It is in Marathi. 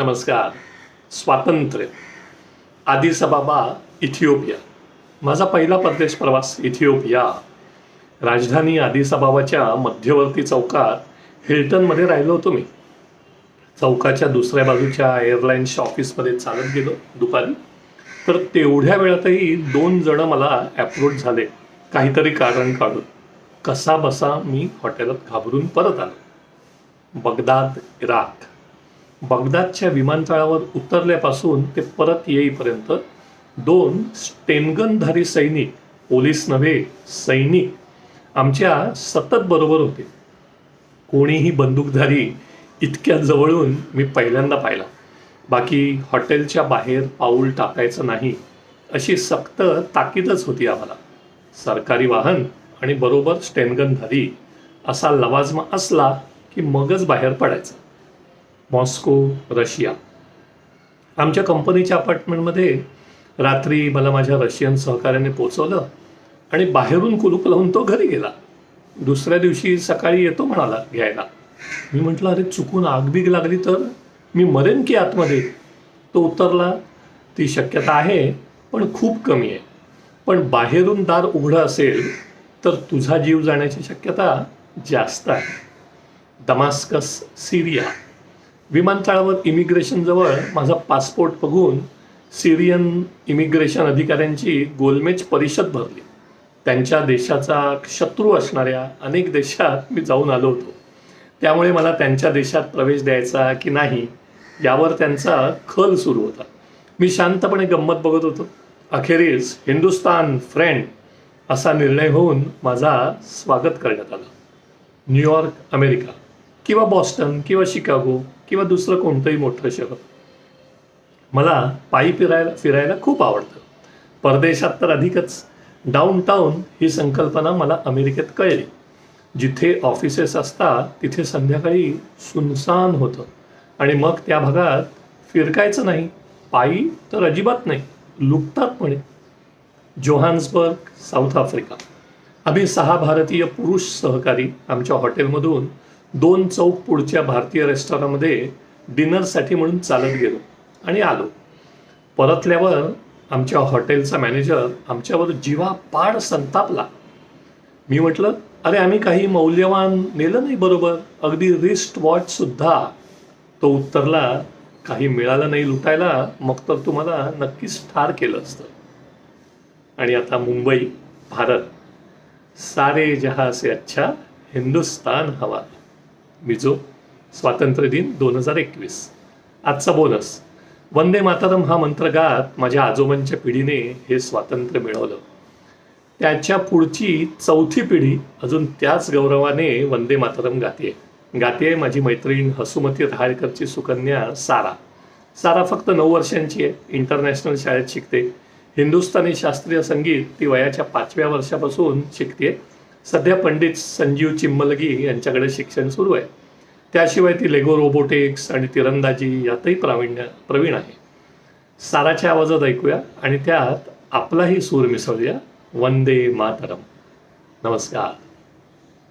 नमस्कार. स्वातंत्र्य. आदि अबाबा इथिओपिया. माझा पहिला परदेश प्रवास इथिओपिया. राजधानी आदि अबाबाच्या मध्यवर्ती चौकात हिल्टनमध्ये राहिलो होतो मी. चौकाच्या दुसऱ्या बाजूच्या एअरलाईन्सच्या ऑफिसमध्ये चालत गेलो दुपारी. तर तेवढ्या वेळातही दोन जण मला ॲप्रोच झाले काहीतरी कारण काढून. कसा बसा मी हॉटेलात घाबरून परत आलो. Baghdad Iraq. बगदादच्या विमानतळावर उतरल्यापासून ते परत येईपर्यंत दोन स्टेनगनधारी सैनिक पोलीस नव्हे सैनिक आमच्या सतत बरोबर होते. कोणीही बंदूकधारी इतक्या जवळून मी पहिल्यांदा पाहिला. बाकी हॉटेलच्या बाहेर पाऊल टाकायचं नाही अशी सक्त ताकीदच होती आम्हाला. सरकारी वाहन आणि बरोबर स्टेनगनधारी असा लवाजमा असला की मगच बाहेर पडायचं. Moscow Russia. आमच्या कंपनीच्या अपार्टमेंटमध्ये रात्री मला माझ्या रशियन सहकार्याने पोचवलं आणि बाहेरून कुलूप लावून तो घरी गेला. दुसऱ्या दिवशी सकाळी येतो म्हणाला घ्यायला. मी म्हटलं अरे चुकून आग बीग लागली तर? मी मरेन की आतमध्ये? तो उतरला. ती शक्यता आहे पण खूप कमी आहे. पण बाहेरून दार उघडं असेल तर तुझा जीव जाण्याची शक्यता जास्त आहे. Damascus Syria. विमानतळावर इमिग्रेशनजवळ माझा पासपोर्ट बघून सिरियन इमिग्रेशन अधिकाऱ्यांची गोलमेज परिषद भरली. त्यांच्या देशाचा शत्रू असणाऱ्या अनेक देशात मी जाऊन आलो होतो. त्यामुळे मला त्यांच्या देशात प्रवेश द्यायचा की नाही यावर त्यांचा खल सुरू होता. मी शांतपणे गंमत बघत होतो. अखेरीस हिंदुस्तान फ्रेंड असा निर्णय होऊन माझा स्वागत करण्यात आलं. न्यूयॉर्क अमेरिका किंवा बॉस्टन किंवा शिकागो किंवा दुसरं कोणतंही मोठं शहर. मला पायी फिरायला फिरायला खूप आवडतं. परदेशात तर अधिकच. डाऊनटाऊन ही संकल्पना मला अमेरिकेत कळली. जिथे ऑफिसेस असतात तिथे संध्याकाळी सुनसान होतं. आणि मग त्या भागात फिरकायचं नाही. पायी तर अजिबात नाही. लुटतात म्हणे. Johannesburg South Africa. आम्ही सहा भारतीय पुरुष सहकारी आमच्या हॉटेलमधून दोन चौक पुढच्या भारतीय रेस्टॉरंटमध्ये डिनरसाठी म्हणून चालत गेलो आणि आलो. परतल्यावर आमच्या हॉटेलचा मॅनेजर आमच्यावर जीवापाड संतापला. मी म्हटलं अरे आम्ही काही मौल्यवान नेलं नाही बरोबर. अगदी रिस्ट वॉचसुद्धा तो उत्तरला काही मिळालं नाही लुटायला मग तर तुम्हाला नक्कीच ठार केलं असतं. आणि आता मुंबई भारत. सारे जहा से अच्छा हिंदुस्तान हवा. मिझो स्वातंत्र्य दिन दोन हजार एकवीस. आजचा बोनस. वंदे मातरम हा मंत्र गात माझ्या आजोबांच्या पिढीने हे स्वातंत्र्य मिळवलं. त्याच्या पुढची चौथी पिढी अजून त्याच गौरवाने वंदे मातरम गाते गाते माझी मैत्रीण हसुमती रहाळकरची सुकन्या सारा. सारा फक्त नऊ वर्षांची आहे. इंटरनॅशनल शाळेत शिकते. हिंदुस्थानी शास्त्रीय संगीत ती वयाच्या पाचव्या वर्षापासून शिकते सध्या पंडित संजीव चिम्मलगी यांच्याकडे शिक्षण सुरू आहे. त्याशिवाय ती लेगो रोबोटिक्स आणि तिरंदाजी यातही प्रावीण्य प्रवीण आहे. साराच्या आवाजात ऐकूया आणि त्यात आपलाही सूर मिसळूया. वंदे मातरम. नमस्कार.